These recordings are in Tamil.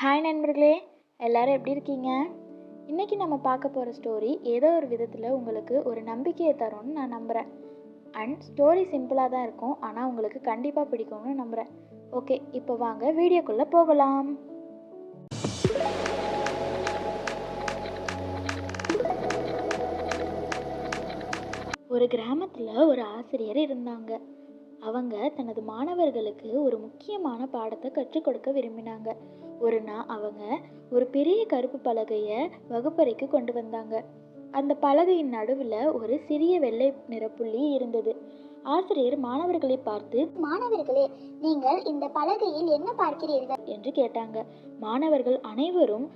ஹாய் நண்பர்களே எல்லாரும் எப்படி இருக்கீங்க? இன்றைக்கி நம்ம பார்க்க போகிற ஸ்டோரி ஏதோ ஒரு விதத்தில் உங்களுக்கு ஒரு நம்பிக்கையை தரும்னு நான் நம்புகிறேன் அண்ட் ஸ்டோரி சிம்பிளாக தான் இருக்கும் ஆனால் உங்களுக்கு கண்டிப்பாக பிடிக்கும்னு நம்புகிறேன் ஓகே இப்போ வாங்க வீடியோக்குள்ளே போகலாம். ஒரு கிராமத்தில் ஒரு ஆசிரியர் இருந்தாங்க. அவங்க தனது மாணவர்களுக்கு ஒரு முக்கியமான பாடத்தை கற்றுக் கொடுக்க விரும்பினாங்க. ஒரு நாள் அவங்க ஒரு பெரிய கருப்பு பலகையை வகுப்பறைக்கு கொண்டு வந்தாங்க. அந்த பலகையின் நடுவில் ஒரு சிறிய வெள்ளை நிற புள்ளி இருந்தது. ஆசிரியர் மாணவர்களை பார்த்து மாணவர்களே நீங்கள் இந்த பலகையில் என்ன பார்க்கிறீர்கள்? என்று கேட்டாங்க. மாணவர்கள் அனைவரும்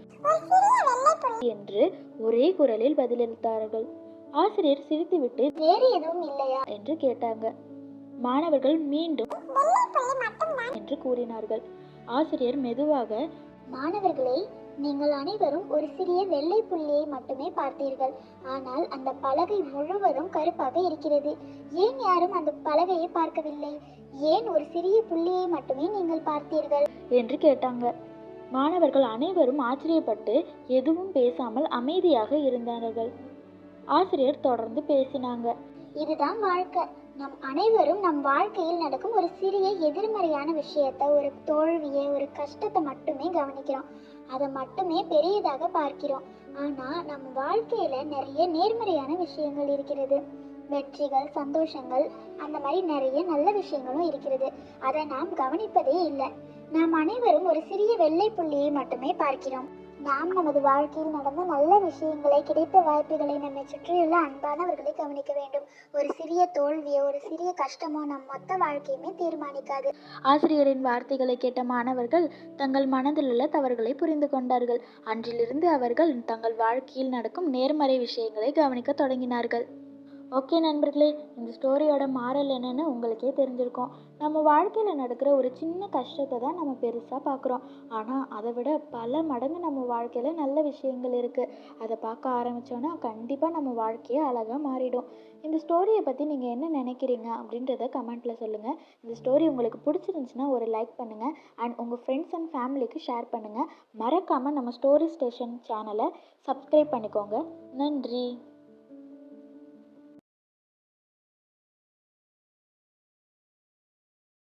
என்று ஒரே குரலில் பதிலளித்தார்கள். ஆசிரியர் சிரித்துவிட்டு வேறு எதுவும் இல்லையா? என்று கேட்டாங்க. மாணவர்கள் மீண்டும் என்று கூறினார்கள். ஆசிரியர் மெதுவாக மாணவர்களே நீங்கள் அனைவரும் ஒரு சிறிய வெள்ளை புள்ளியை மட்டுமே பார்த்தீர்கள். ஆனால் அந்த பலகை முழுவதும் கருப்பாக இருக்கிறது. ஏன் யாரும் அந்த பலகையை பார்க்கவில்லை? ஏன் ஒரு சிறிய புள்ளியை மட்டுமே நீங்கள் பார்த்தீர்கள்? என்று கேட்டாங்க. மாணவர்கள் அனைவரும் ஆச்சரியப்பட்டு எதுவும் பேசாமல் அமைதியாக இருந்தார்கள். ஆசிரியர் தொடர்ந்து பேசினாங்க. இதுதான் வாழ்க்கை. நம் அனைவரும் நம் வாழ்க்கையில் நடக்கும் ஒரு சிறிய எதிர்மறையான விஷயத்தை ஒரு தோல்வியை ஒரு கஷ்டத்தை மட்டுமே கவனிக்கிறோம். அதை மட்டுமே பெரியதாக பார்க்கிறோம். ஆனால் நம் வாழ்க்கையில் நிறைய நேர்மறையான விஷயங்கள் இருக்கிறது. வெற்றிகள் சந்தோஷங்கள் அந்த மாதிரி நிறைய நல்ல விஷயங்களும் இருக்கிறது. அதை நாம் கவனிப்பதே இல்லை. நாம் அனைவரும் ஒரு சிறிய வெள்ளை புள்ளியை மட்டுமே பார்க்கிறோம். நாம் நமது வாழ்க்கையில் நடந்த நல்ல விஷயங்களை கிடைத்த வாய்ப்புகளை நம்மை சுற்றியுள்ள அன்பானவர்களை கவனிக்க வேண்டும். ஒரு சிறிய தோல்வியோ ஒரு சிறிய கஷ்டமோ நம் மொத்த வாழ்க்கையுமே தீர்மானிக்காது. ஆசிரியரின் வார்த்தைகளை கேட்ட மாணவர்கள் தங்கள் மனதில் உள்ள தவறுகளை புரிந்து கொண்டார்கள். அன்றிலிருந்து அவர்கள் தங்கள் வாழ்க்கையில் நடக்கும் நேர்மறை விஷயங்களை கவனிக்க தொடங்கினார்கள். ஓகே நண்பர்களே இந்த ஸ்டோரியோட மாறல் என்னன்னு உங்களுக்கே தெரிஞ்சிருக்கும். நம்ம வாழ்க்கையில் நடக்கிற ஒரு சின்ன கஷ்டத்தை தான் நம்ம பெருசாக பார்க்குறோம். ஆனால் அதை விட பல மடங்கு நம்ம வாழ்க்கையில் நல்ல விஷயங்கள் இருக்குது அதை பார்க்க ஆரம்பித்தோன்னா கண்டிப்பாக நம்ம வாழ்க்கையே அழகாக மாறிடும். இந்த ஸ்டோரியை பற்றி நீங்கள் என்ன நினைக்கிறீங்க அப்படின்றத கமெண்ட்டில் சொல்லுங்கள் இந்த ஸ்டோரி உங்களுக்கு பிடிச்சிருந்துச்சுன்னா ஒரு லைக் பண்ணுங்கள் அண்ட் உங்கள் ஃப்ரெண்ட்ஸ் அண்ட் ஃபேமிலிக்கு ஷேர் பண்ணுங்கள் மறக்காமல் நம்ம ஸ்டோரி ஸ்டேஷன் சேனலை சப்ஸ்கிரைப் பண்ணிக்கோங்க. நன்றி.